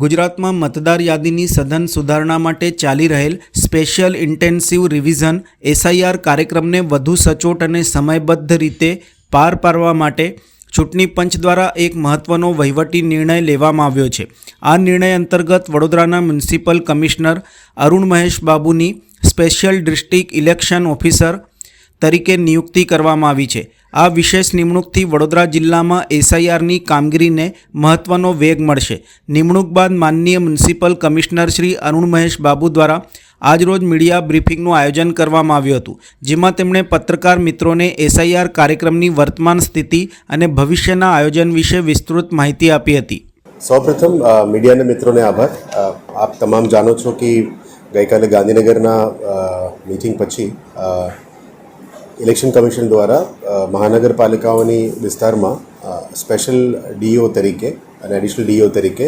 ગુજરાતમાં મતદાર યાદીની સઘન સુધારણા માટે ચાલી રહેલ સ્પેશિયલ ઇન્ટેન્સિવ રિવિઝન એસઆઈઆર કાર્યક્રમને વધુ સચોટ અને સમયબદ્ધ રીતે પાર પાડવા માટે ચૂંટણી પંચ દ્વારા એક મહત્વનો વહીવટી નિર્ણય લેવામાં આવ્યો છે. આ નિર્ણય અંતર્ગત વડોદરાના મ્યુનિસિપલ કમિશનર અરુણ મહેશ બાબુની સ્પેશિયલ ડિસ્ટ્રિક્ટ ઇલેક્શન ઓફિસર તરીકે નિયુક્તિ કરવામાં આવી છે. આ વિશેષ નિમણૂકથી વડોદરા જિલ્લામાં એસઆઈઆરની કામગીરીને મહત્વનો વેગ મળશે. નિમણૂક બાદ માનનીય મ્યુનિસિપલ કમિશનર શ્રી અરુણ મહેશ બાબુ દ્વારા આજરોજ મીડિયા બ્રીફિંગનું આયોજન કરવામાં આવ્યું હતું, જેમાં તેમણે પત્રકાર મિત્રોને એસઆઈઆર કાર્યક્રમની વર્તમાન સ્થિતિ અને ભવિષ્યના આયોજન વિશે વિસ્તૃત માહિતી આપી હતી. સૌપ્રથમ મીડિયાના મિત્રોને આભાર. આપ તમામ જાણો છો કે ગઈકાલે ગાંધીનગરના મિટિંગ પછી ઇલેક્શન કમિશન દ્વારા મહાનગરપાલિકાઓની વિસ્તારમાં સ્પેશિયલ ડીઓ તરીકે અને એડિશનલ ડીઓ તરીકે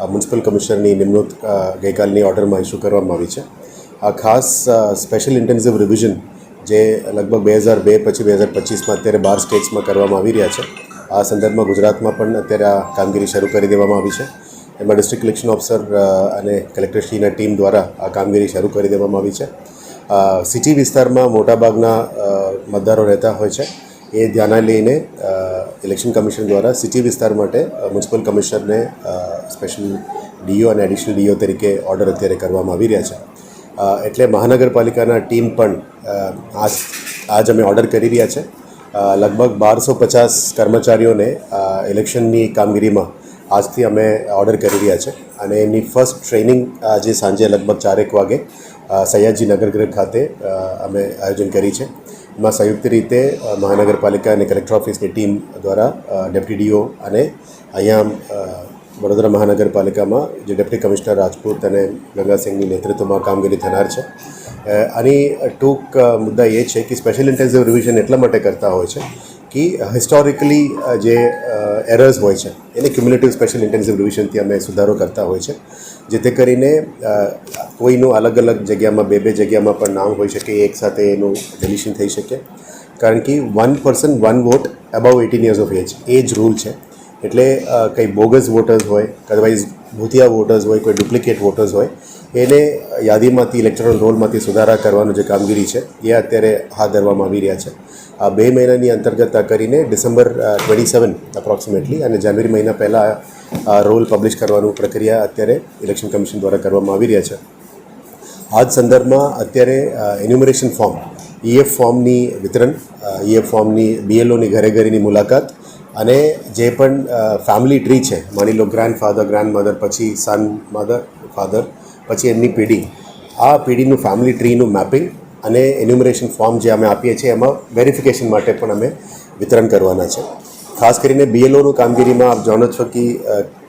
મ્યુનિસિપલ કમિશનરની નિમણૂક ગઈકાલની ઓર્ડરમાં ઇસ્યુ કરવામાં આવી છે. આ ખાસ સ્પેશિયલ ઇન્ટેન્સિવ રિવિઝન જે લગભગ બે હજાર બે પછી બે હજાર પચીસમાં અત્યારે બાર સ્ટેટ્સમાં કરવામાં આવી રહ્યા છે, આ સંદર્ભમાં ગુજરાતમાં પણ અત્યારે આ કામગીરી શરૂ કરી દેવામાં આવી છે. એમાં ડિસ્ટ્રિક્ટ ઇલેક્શન ઓફિસર અને કલેક્ટરશ્રીના ટીમ દ્વારા આ કામગીરી શરૂ કરી દેવામાં આવી છે. સિટી વિસ્તારમાં મોટાભાગના મતદારો રહેતા હોય છે. એ ધ્યાને લઈને ઇલેક્શન કમિશન દ્વારા સિટી વિસ્તાર માટે મ્યુનિસિપલ કમિશનરને સ્પેશિયલ ડીઓ અને એડિશનલ ડીઓ તરીકે ઓર્ડર અત્યારે કરવામાં આવી રહ્યા છે. એટલે મહાનગરપાલિકાના ટીમ પણ આજ આજ અમે ઓર્ડર કરી રહ્યા છે. લગભગ બારસો પચાસ કર્મચારીઓને ઇલેક્શનની કામગીરીમાં આજથી અમે ઓર્ડર કરી રહ્યા છે. અને એમની ફર્સ્ટ ટ્રેનિંગ આજે સાંજે લગભગ ચારેક વાગે સયાજી નગરગૃહ ખાતે અમે આયોજન કરી છે. એમાં સંયુક્ત રીતે મહાનગરપાલિકા અને કલેક્ટર ઓફિસની ટીમ દ્વારા ડેપ્ટી ડીઓ અને અહીંયા વડોદરા મહાનગરપાલિકામાં જે ડેપ્ટી કમિશનર રાજપૂત અને ગંગાસિંહની નેતૃત્વમાં કામગીરી થનાર છે. આની ટૂંક મુદ્દા એ છે કે સ્પેશિયલ ઇન્ટેન્સિવ રિવિઝન એટલા માટે કરતા હોય છે કે હિસ્ટોરિકલી જે એરર્સ હોય છે, એને ક્યુમ્યુલેટિવ સ્પેશિયલ ઇન્ટેન્સિવ ડિવિઝનથી અમે સુધારો કરતા હોય છે, જેથી કરીને કોઈનું અલગ અલગ જગ્યામાં, બે બે જગ્યામાં પણ નામ હોઈ શકે, એક સાથે એનું ડિલિશન થઈ શકે. કારણ કે one person one vote above eighteen years of age એ જ રૂલ છે. એટલે કંઈ બોગસ વોટર્સ હોય અદરવાઇઝ ભૂતિયા વોટર્સ હોય, કોઈ ડુપ્લિકેટ વોટર્સ હોય, એને યાદીમાંથી ઇલેક્ટ્રોનલ રોલમાંથી સુધારા કરવાનું જે કામગીરી છે, એ અત્યારે હાથ ધરવામાં આવી રહ્યા છે. આ બે મહિનાની અંતર્ગત કરીને ડિસેમ્બર ટ્વેન્ટી સેવન અપ્રોક્સિમેટલી અને જાન્યુઆરી મહિના પહેલાં રોલ પબ્લિશ કરવાનું પ્રક્રિયા અત્યારે ઇલેક્શન કમિશન દ્વારા કરવામાં આવી રહ્યા છે. આ જ સંદર્ભમાં અત્યારે એન્યુમરેશન ફોર્મ ઈએફ ફોર્મની વિતરણ ઈએફ ફોર્મની બીએલઓની ઘરે ઘરેની મુલાકાત અને જે પણ ફેમિલી ટ્રી છે, માની લો ગ્રાન્ડ ફાધર ગ્રાન્ડ મધર પછી સન મધર ફાધર પછી એમની પેઢી, આ પેઢીનું ફેમિલી ટ્રીનું મેપિંગ અને એન્યુમરેશન ફોર્મ જે અમે આપીએ છીએ, એમાં વેરિફિકેશન માટે પણ અમે વિતરણ કરવાના છે. ખાસ કરીને બીએલઓનું કામગીરીમાં આપ જાણો છો કે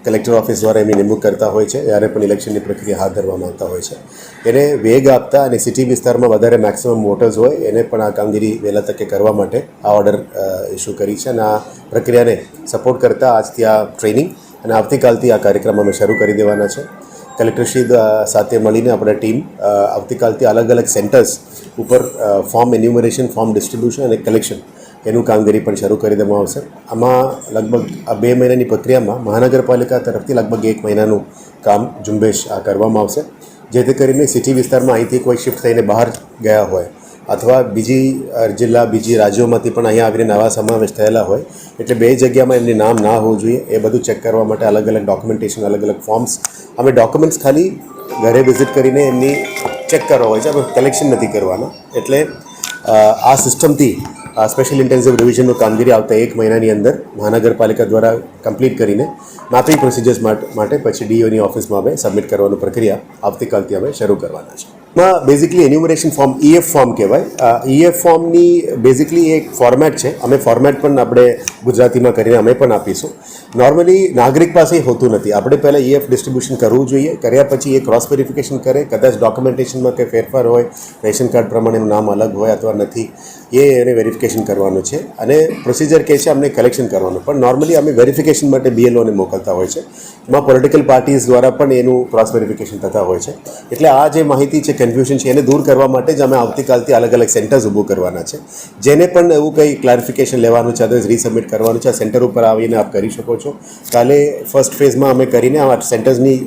કલેક્ટર ઓફિસ દ્વારા એમની નિમણૂક કરતા હોય છે, જ્યારે પણ ઇલેક્શનની પ્રક્રિયા હાથ ધરવામાં આવતા હોય છે. એને વેગ આપતા અને સિટી વિસ્તારમાં વધારે મેક્સિમમ વોટર્સ હોય, એને પણ આ કામગીરી વહેલા તકે કરવા માટે આ ઓર્ડર ઇસ્યુ કરી છે. અને આ પ્રક્રિયાને સપોર્ટ કરતા આજથી આ ટ્રેનિંગ અને આવતીકાલથી આ કાર્યક્રમ અમે શરૂ કરી દેવાના છે. કલેક્ટરશ્રી સાથે મળીને આપણે ટીમ આવતીકાલથી અલગ અલગ સેન્ટર્સ ઉપર ફોર્મ એન્યુમરેશન ફોર્મ ડિસ્ટ્રીબ્યુશન અને કલેક્શન એનું કામગીરી પણ શરૂ કરી દેવામાં આવશે. આમાં લગભગ, આ બે મહિનાની પ્રક્રિયામાં મહાનગરપાલિકા તરફથી લગભગ એક મહિનાનું કામ ઝુંબેશ આ કરવામાં આવશે. જેથી કરીને સિટી વિસ્તારમાં અહીંથી કોઈ શિફ્ટ થઈને બહાર ગયા હોય અથવા બીજી જિલ્લા, બીજી રાજ્યોમાંથી પણ અહીંયા આવીને નવા સમાવેશ થયેલા હોય, એટલે બે જગ્યામાં એમની નામ ના હોવું જોઈએ. એ બધું ચેક કરવા માટે અલગ અલગ ડોક્યુમેન્ટેશન અલગ અલગ ફોર્મ્સ અમે ડોક્યુમેન્ટ્સ ખાલી ઘરે વિઝિટ કરીને એમની ચેક કરવા હોય છે. અમે કલેક્શન નથી કરવાના. એટલે આ સિસ્ટમથી સ્પેશિયલ ઇન્ટેન્સિવ રિવિઝનનું કામગીરી આવતા એક મહિનાની અંદર મહાનગરપાલિકા દ્વારા કમ્પ્લીટ કરીને મેપિંગ પ્રોસિજર્સ માટે પછી ડીઓની ઓફિસમાં અમે સબમિટ કરવાનું પ્રક્રિયા આવતીકાલથી અમે શરૂ કરવાના છે એમાં basically enumeration form EF form કહેવાય. ઈએફ ફોર્મની બેઝિકલી એક ફોર્મેટ છે. અમે ફોર્મેટ પણ આપણે ગુજરાતીમાં કરીને અમે પણ આપીશું. નોર્મલી નાગરિક પાસે હોતું નથી. આપણે પહેલાં ઈએફ ડિસ્ટ્રીબ્યુશન કરવું જોઈએ. કર્યા પછી એ ક્રોસ વેરિફિકેશન કરે. કદાચ ડોક્યુમેન્ટેશનમાં કંઈ ફેરફાર હોય, રેશન કાર્ડ પ્રમાણેનું નામ અલગ હોય અથવા નથી, એ એને વેરિફિકેશન કરવાનું છે. અને પ્રોસિજર કહે છે, અમને કલેક્શન કરવાનું. પણ નોર્મલી અમે વેરિફિકેશન માટે બીએલઓને મોકલતા હોય છે. એમાં પોલિટિકલ પાર્ટીઝ દ્વારા પણ એનું ક્રોસ વેરિફિકેશન થતા હોય છે. એટલે આ જે માહિતી છે કન્ફ્યુઝન છે એને દૂર કરવા માટે જ અમે આવતીકાલથી અલગ અલગ સેન્ટર્સ ઊભું કરવાના છે. જેને પણ એવું કંઈ ક્લારિફિકેશન લેવાનું છે અદરવાઇઝ રીસબમિટ કરવાનું છે, આ સેન્ટર ઉપર આવીને આપ કરી શકો છો. કાલે ફર્સ્ટ ફેઝમાં અમે કરીને આ સેન્ટર્સની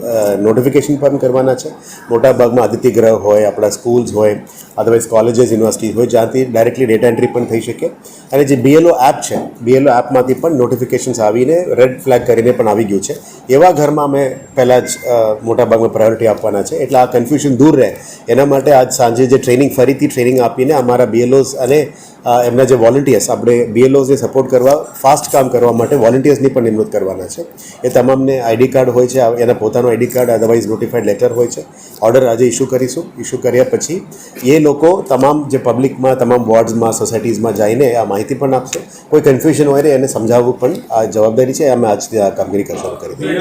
નોટિફિકેશન પણ કરવાના છે. મોટાભાગમાં આદિત્ય ગ્રહ હોય, આપણા સ્કૂલ્સ હોય અદરવાઇઝ કોલેજીસ યુનિવર્સિટીઝ હોય, જ્યાંથી ડાયરેક્ટલી ડેટા એન્ટ્રી પણ થઈ શકે. અને જે બીએલઓ એપ છે બીએલઓ એપમાંથી પણ નોટિફિકેશન્સ આવીને રેડ ફ્લેગ કરીને પણ આવી ગયું છે. એવા ઘરમાં અમે પહેલાં જ મોટાભાગમાં પ્રાયોરિટી આપવાના છે. એટલે આ કન્ફ્યુઝન દૂર રહે. એના માટે આજ સાંજે જે ટ્રેનિંગ ફરીથી ટ્રેનિંગ આપીને અમારા બીએલઓઝ અને એમના જે વોલન્ટિયર્સ આપણે બીએલઓઝને સપોર્ટ કરવા ફાસ્ટ કામ કરવા માટે વોલન્ટિયર્સની પણ નિમણૂક કરવાના છે. એ તમામને આઈડી કાર્ડ હોય છે, એના પોતાનો ID card otherwise notified letter હોય છે. ઓર્ડર આજે ઇસ્યુ કરીશું. ઇસ્યુ કર્યા પછી એ લોકો તમામ જે પબ્લિકમાં તમામ વોર્ડ્સમાં સોસાયટીઝમાં જઈને આ માહિતી પણ આપશે. કોઈ કન્ફ્યુઝન હોય ને એને સમજાવવું પણ આ જવાબદારી છે. અમે આજથી આ કામગીરી શરૂ કરી દીધી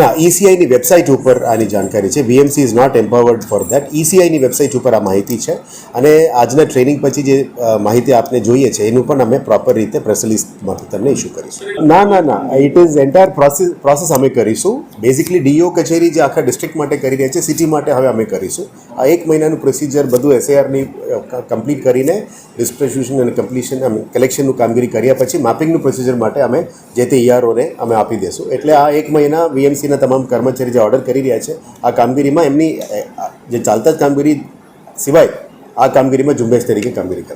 ના ઈસીઆઈની વેબસાઇટ ઉપર આની જાણકારી છે. VMC is not empowered for that ઈસીઆઈની website ઉપર આ માહિતી છે. અને આજના ટ્રેનિંગ પછી જે માહિતી આપને જોઈએ છે, એનું પણ અમે પ્રોપર રીતે પ્રેસ રિલીઝમાંથી તમને ઇસ્યુ કરીશું. ના ના ના. It is entire process process અમે કરીશું. બેઝિકલી ડીઓ કચેરી જે આખા ડિસ્ટ્રિક્ટ માટે કરી રહ્યા છે સિટી માટે હવે અમે કરીશું. આ એક મહિનાનું પ્રોસિજર બધું એસઆઈઆરની કમ્પ્લીટ કરીને ડિસ્ટ્રીબ્યુશન અને કમ્પ્લીશન કલેક્શનનું કામગીરી કર્યા પછી મેપિંગનું પ્રોસિજર માટે અમે જે તે ઈઆરઓને અમે આપી દઈશું એટલે આ એક મહિના વીએમસીના તમામ કર્મચારી જે ઓર્ડર કરી રહ્યા છે, આ કામગીરીમાં એમની જે ચાલતા જ કામગીરી સિવાય આ કામગીરીમાં ઝુંબેશ તરીકે કામગીરી કરે